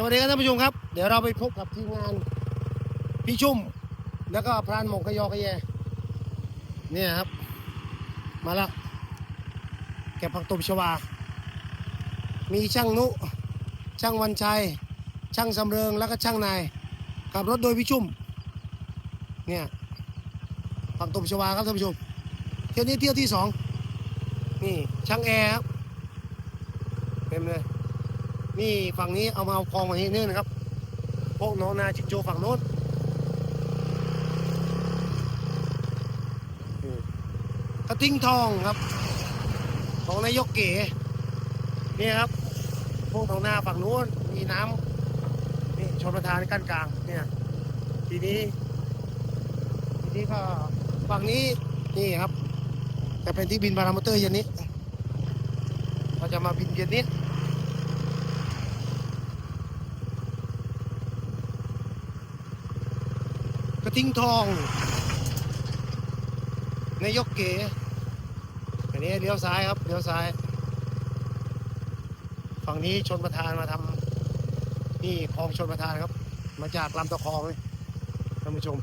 สวัสดีครับท่านผู้ชมครับ เดี๋ยวเราไปพบกับทีมงานพี่ชุ่ม แล้วก็พรานหมงกยอกะแยเนี่ยครับ มาแล้วเก็บผักตบชวา มีช่างนุ ช่างวันชัย ช่างสำเริงแล้วก็ช่างนายขับรถโดยพี่ชุ่ม เนี่ยผักตบชวาครับท่านผู้ชมเที่ยวนี้เที่ยวที่สองนี่ช่างแอร์ครับเต็มเลย นี่ฝั่งนี้เอามาเอาคลองมาที่นี่นะครับพวกน้องนาจิกโจฝั่งโน้นกระทิงทองครับ ของนายกเก๋นี่ครับ พวกน้องนาฝั่งโน้นมีน้ำนี่ชนประทานกั้นกลางเนี่ยทีนี้ทีนี้ก็ฝั่งนี้นี่ครับ จะเป็นที่บินพารามอเตอร์เย็นนี้เราจะมาบินเย็นนี้ ระทิงทองนายกเก๋อันนี้เลี้ยวซ้ายครับเลี้ยวซ้าย ฝั่งนี้ชนประธานมาทำนี่คลองชนประธานครับ มาจากลำตะคองเลยท่านผู้ชม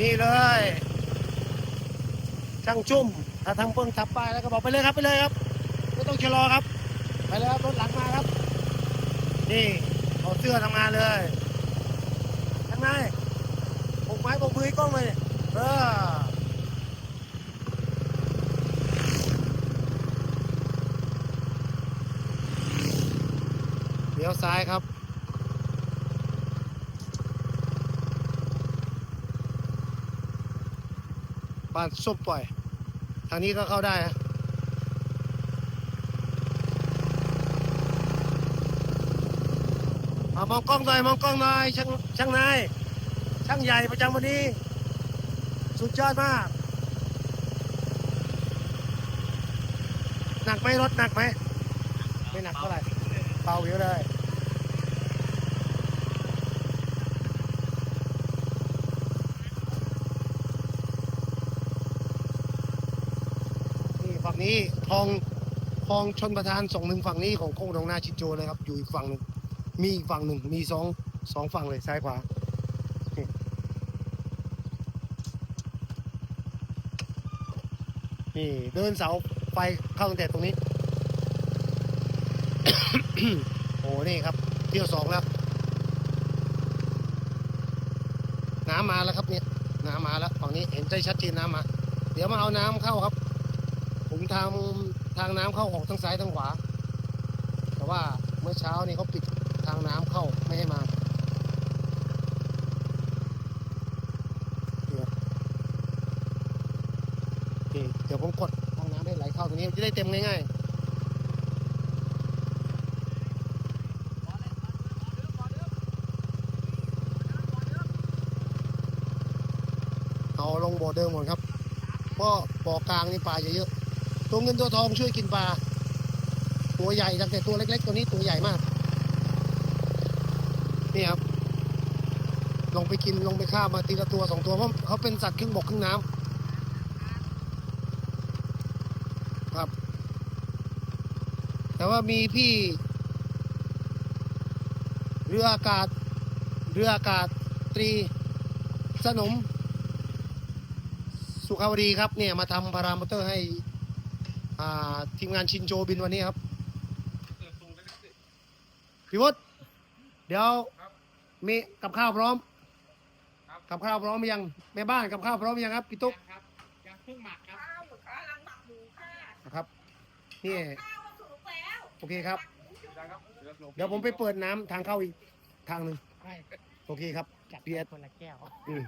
นี่เลยช่างจุ่มถ้าทางเพิ่งทับป้ายแล้วก็บอกไปเลยครับไปเลยครับไม่ต้องชะลอครับ ไปเลยครับรถหลังมาครับ นี่เอาเสื้อทำงานเลยทางในปกไม้ปกมือให้กล้องเลยเนี่ยเออเลี้ยวซ้ายครับ บ้านส้มปล่อย ทางนี้ก็เข้าได้นะเอามองกล้องหน่อยมองกล้องหน่อยช่างช่างนายช่างใหญ่ประจำวันนี้ สุดยอดมาก หนักไหมรถหนักไหม ไม่หนักเท่าไหร่เบาเยอะเลย นี้คลองคลองชนประทานสองหนึ่งฝั่งนี้ของโค้งตรงนาชิดโจเลยครับ อยู่อีกฝั่งหนึ่งมีอีกฝั่งหนึ่งมีสองสองฝั่งเลยซ้ายขวานี่นี่เดินเสาไฟเข้าตั้งแต่ตรงนี้ โอ้นี่ครับ เที่ยวสองแล้วน้ำมาแล้วครับเนี่ยน้ำมาแล้วฝั่งนี้เห็นใจชัดเจนน้ำมา เดี๋ยวมาเอาน้ำเข้าครับ ผมทำทางน้ำเข้าออกทั้งซ้ายทั้งขวา แต่ว่าเมื่อเช้านี่เขาปิดทางน้ำเข้าไม่ให้มาเดี๋ยวผมกดทางน้ำให้ไหลเข้าตรงนี้จะได้เต็มง่ายๆเอาลงบ่อเดิมหมดครับ เพราะบ่อกลางนี่ปลาเยอะ ตัวเงินตัวทองช่วยกินปลา ตัวใหญ่ตั้งแต่ตัวเล็ก ๆ ตัวนี้ตัวใหญ่มาก นี่ครับ ลงไปกินลงไปฆ่ามาทีละตัวสองตัวเพราะเขาเป็นสัตว์ครึ่งบกครึ่งน้ำครับ แต่ว่ามีพี่เรืออากาศ เรืออากาศตรีสนม สุขาวดีครับเนี่ยมาทำพารามอเตอร์ให้ ทีมงานชินโจบินวันนี้ครับพี่วุฒิเดี๋ยวมีกับข้าวพร้อมกับข้าวพร้อมหรือยังแม่บ้านกับข้าวพร้อมหรือยังครับพี่ตุ๊กครับยังเพิ่งหมักครับข้าวหมูกำลังหมักหมูค่ะนะครับนี่ข้าวก็สุกแล้วโอเคครับได้ครับ เดี๋ยวผมไปเปิดน้ำทางเข้าอีกทางหนึ่งใช่โอเคครับจัดพี่เอสคนละแก้วอืม